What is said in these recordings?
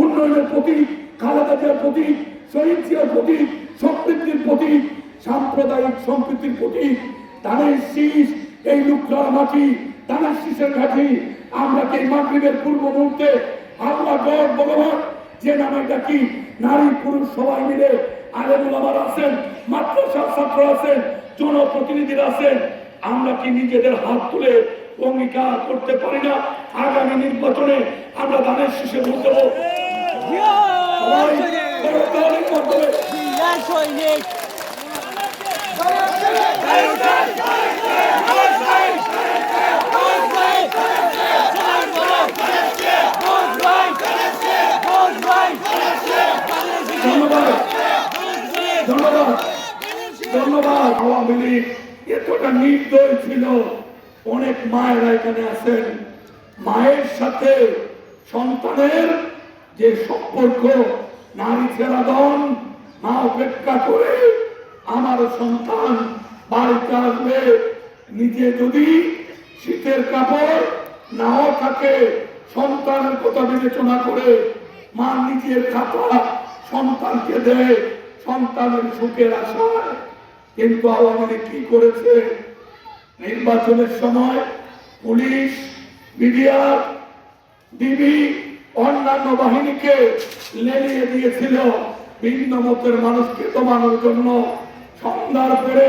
উন্নয়নের প্রতীক খালেদা প্রতীক শহীদ জিয়ার প্রতীক সম্পৃক্তির প্রতীক, সাম্প্রদায়িক সম্প্রীতির প্রতীক। ধানের শীষ, এই লুকরার মাটি ধানের শীষের ঘাটি। আমরা কি মাগরীবের পূর্ব মুহূর্তে আল্লাহ গড ভগবান, যে নামে ডাকি, নারী পুরুষ সবাই মিলে আলেমুল আমার আছেন, মাদ্রাসার ছাত্র আছেন, জনপ্রতিনিধিরা আছেন, আমরা কি নিজেদের হাত তুলে অঙ্গীকার করতে পারি না? আগামী নির্বাচনে আমরা ধানের শীষে ভোট দেবো সবাই করতালির মাধ্যমে ধন্যবাদ। ধন্যবাদ আওয়ামী লীগ এতটা নির্দয় ছিল অনেক মায়েরা এখানে আছেন মায়ের সাথে সন্তানের যে সম্পর্ক নারী ছেড়াদন মা উপেক্ষা করে আমার সন্তান বাড়িতে আসবে। নিজে যদি শীতের কাপড় নাও থাকে, সন্তানের কথা বিবেচনা করে মা নিজের খাতা সন্তানকে দেয় সন্তানের সুখের আশায়। কিন্তু আওয়ামী লীগ কি করেছে? নির্বাচনের সময় পুলিশ, মিডিয়া ডিবি অন্যান্য বাহিনীকে লেলিয়ে দিয়েছিল। ভিন্ন মতের মানুষকে দমানোর জন্য সন্ধ্যার পরে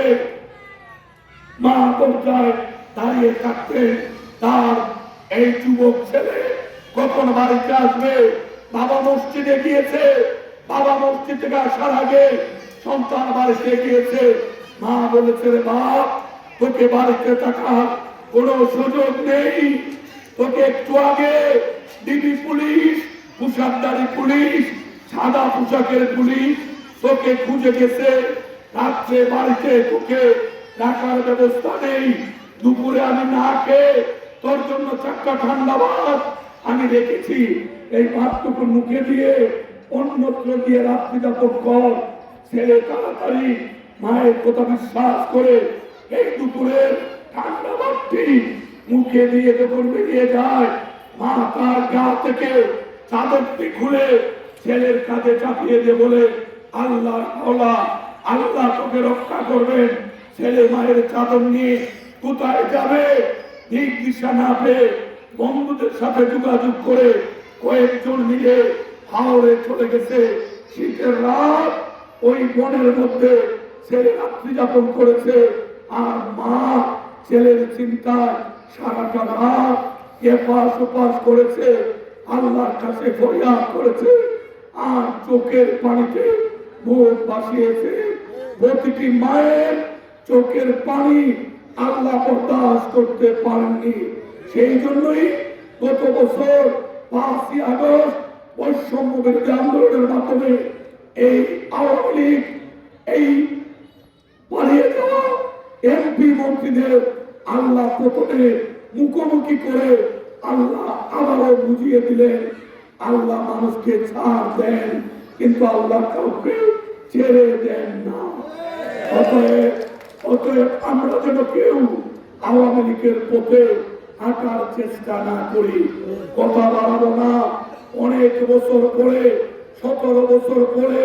মা পর্যায়ে দাঁড়িয়ে থাকতে তার এই যুবক ছেলে কখন বাড়িতে আসবে? বাবা মসজিদে গিয়েছে। বাবা মসজিদ থেকে আসার আগে সন্তান বাড়িতে গিয়েছে। মা বলেছে, রে বাপ, তোকে বাড়িতে থাকার কোনো সুযোগ নেই। তোকে একটু আগে ডিবি পুলিশ পোশাকদারি পুলিশ সাদা পোশাকের পুলিশ তোকে খুঁজে গেছে। রাত্রে বাড়িতে তোকে রাখার ব্যবস্থা নেই। দুপুরে আমি না খেয়ে তোর জন্য চাক্কা ঠান্ডা ভাত আমি রেখেছি। এই ভাতটুকু মুখে দিয়ে অন্যত্র দিয়ে রাত্রি যাপন কর। ছেলে তাড়াতাড়ি মায়ের কথা বিশ্বাস করে এই দুপুরের ঠান্ডা ভাতটি মুখে দিয়ে যখন বেরিয়ে যায়। মা তার গা থেকে চাদরটি খুলে ছেলের কাঁধে চাপিয়ে দিয়ে বলে আল্লাহ আল্লাহ তোকে রক্ষা করবেন। ছেলে মায়ের চাদর নিয়ে কোথায় যাবে? দিক না পেয়ে বন্ধুদের সাথে যোগাযোগ করে কয়েকজন মিলে হাওড়ে চলে গেছে। শীতের রাত, ওই বনের মধ্যে ছেলে রাত্রি যাপন করেছে। আর মা ছেলের চিন্তায় সারাটা রাত এপাশ ওপাশ করেছে, আল্লাহর কাছে ফরিয়াদ করেছে। আর চোখের পানিতে বুক ভাসিয়েছে। প্রতিটি মায়ের চোখের পানি আল্লাহ বরদাস্ত করতে পারেননি। সেই জন্যই গত বছর পাঁচই আগস্ট বৈষম্য বিরোধী আন্দোলনের মাধ্যমে এই আওয়ামী লীগ, এই পালিয়ে যাওয়া এমপি মন্ত্রীদের আল্লাহ প্রথমে মুখোমুখি করে আল্লাহ আবারও বুঝিয়ে দিলেন আল্লাহ মানুষকে ছাড় দেন, কিন্তু আল্লাহ কাউকে ছেড়ে দেন না। অতএব অতএব আমরা যেন কেউ আওয়ামী লীগের পথে হাঁটার চেষ্টা না করি। কথা বাড়াবো না। অনেক বছর পরে, সতেরো বছর পরে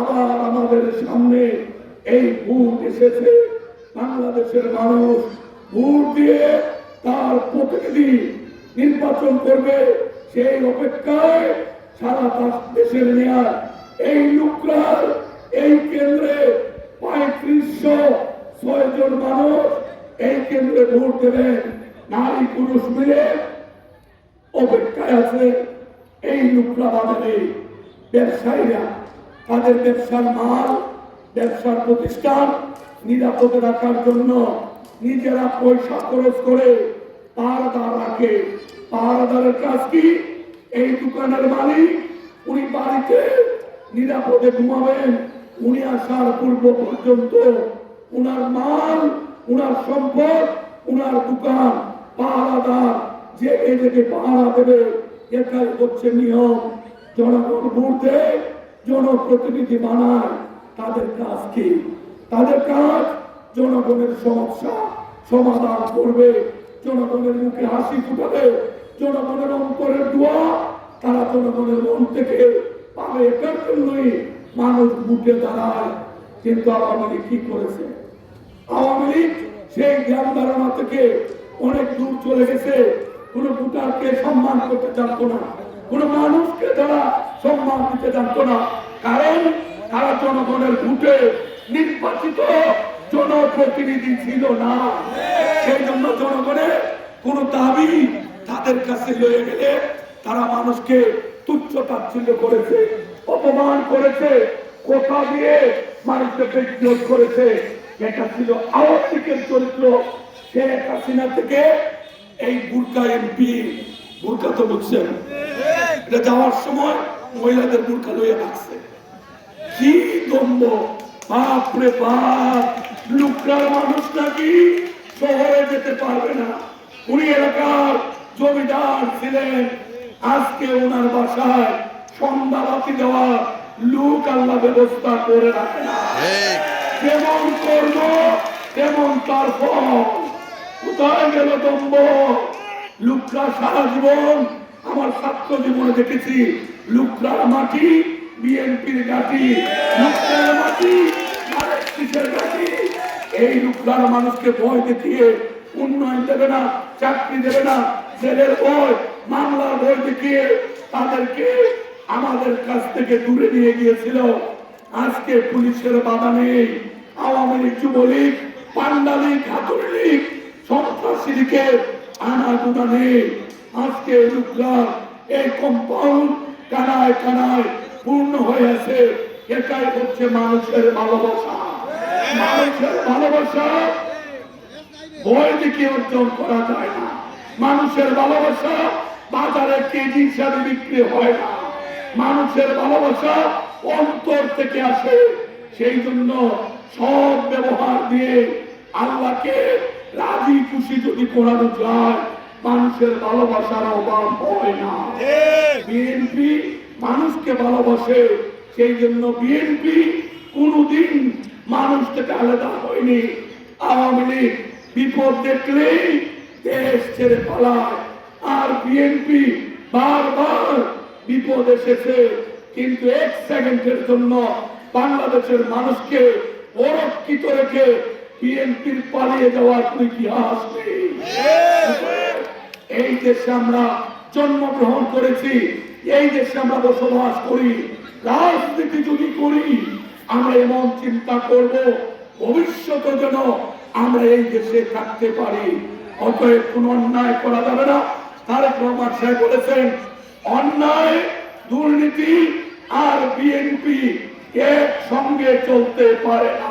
আবার আমাদের সামনে এই ভোট এসেছে। বাংলাদেশের মানুষ ভোট দিয়ে তার প্রতিনিধি নির্বাচন করবে। সেই অপেক্ষায় সারা দেশ- দেশের নেয়ার এই লুকরার এই কেন্দ্রে পঁয়ত্রিশশো ছয় জন মানুষ এই কেন্দ্রে ভোট দেবেন। নারী পুরুষ মিলে অপেক্ষায় আছে এই লুকরা বাজারে ব্যবসায়ীরা। তাদের ব্যবসার মাল, ব্যবসার প্রতিষ্ঠান নিরাপদে রাখার জন্য নিজেরা পয়সা খরচ করে পাহারাদার রাখে। পাহারাদারের কাজ কি? এই দোকানের মালিক উনি বাড়িতে নিরাপদে ঘুমাবেন। উনি আসার পূর্ব পর্যন্ত উনার মাল, উনার সম্পদ, উনার দোকান, পাহারাদার জেগে জেগে পাহারা দেবে, এটাই হচ্ছে নিয়ম। জনগণ দেয়, জনপ্রতিনিধি বানায়। তাদের কাজ কি? তাদের কাজ জনগণের সমস্যা সমাধান করবে। জনগণের মুখে হাসি ফুটাবে। জনগণের অন্তরের দোয়া, তারা জনগণের মন থেকে পাবে এটার জন্যই মানুষ বুটে দাঁড়ায়। কিন্তু আওয়ামী লীগ কি করেছে? আওয়ামী লীগ সেই জ্ঞান ধারণা থেকে অনেক দূর চলে গেছে। কোন ভোটারকে সম্মান করতে জানতো না, কোন মানুষকে তারা সম্মান দিতে জানতো না। কারণ তারা জনগণের ভোটে নির্বাচিত জনপ্রতিনিধি ছিল না। সেই জন্য জনগণের কোন দাবি তাদের কাছে লয়ে গেলে তারা মানুষকে তুচ্ছ তাচ্ছিল্য করেছে, অপমান করেছে, কথা দিয়ে মানুষকে বিদ্রোহ করেছে। এটা ছিল আওয়ামী লীগের চরিত্র। শেখ হাসিনা থেকে এই বুরকা এমপি বুরকা তো বুঝছেন এটা যাওয়ার সময় মহিলাদের বুরকা লইয়া রাখছে কি দ্বন্দ্ব? বাপরে বাপ মানুষ নাকি শহরে যেতে পারবে না। উনি এলাকার জমিদার ছিলেন। আজকে ওনার বাসায় সন্ধ্যাবাতি দেওয়া লুক আল্লাহ ব্যবস্থা করে রাখে না। যেমন করব তেমন তার ফল। কোথায় গেল দম্ব লুকরা সারা জীবন আমার ছাত্র জীবনে দেখেছি। লুকরার মাটি বিএনপির ঘাটি। লুকরার মাটি কিসের এই লুকরার মানুষকে ভয় দেখিয়ে উন্নয়ন দেবে না চাকরি দেবে না জেলের ভয় মামলার ভয় দেখিয়ে তাদেরকে আমাদের কাছ থেকে দূরে নিয়ে গিয়েছিল। আজকে পুলিশের বাধা নেই Awami League Jubo League, panda league league, সন্ত্রাসী লীগের আনাগোনা নেই আজকে লুকরা এই কম্পাউন্ড কানায় কানায় পূর্ণ হয়ে আছে। এটাই হচ্ছে মানুষের ভালোবাসা। মানুষের ভালোবাসা ভয় দেখে অর্জন করা যায় না। মানুষের ভালোবাসা বাজারে কেজি হিসাবে বিক্রি হয় না। মানুষের ভালোবাসা অন্তর থেকে আসে। সেই জন্য সব ব্যবহার দিয়ে আল্লাহকে রাজি খুশি যদি করানো যায়, মানুষের ভালোবাসার অভাব হয় না। বিএনপি মানুষকে ভালোবাসে, সেই জন্য বিএনপি কোনদিন মানুষ থেকে আলাদা হয়নি। আওয়ামী লীগ বিপদ দেখলেই দেশ ছেড়ে পালায়। আর বিএনপি বারবার বিপদ এসেছে। কিন্তু এক সেকেন্ডের জন্য বাংলাদেশের মানুষকে অরক্ষিত রেখে বিএনপির পালিয়ে যাওয়ার কোনো ইতিহাস এই দেশে আমরা জন্মগ্রহণ করেছি। এই দেশে আমরা বসবাস করি। রাজনীতি যদি করি, আমরা এমন চিন্তা করব, ভবিষ্যতে যেন আমরা এই দেশে থাকতে পারি। অতএব কোন অন্যায় করা যাবে না। তারেক রহমান সাহেব বলেছেন, অন্যায়, দুর্নীতি আর বিএনপি এক সঙ্গে চলতে পারে না।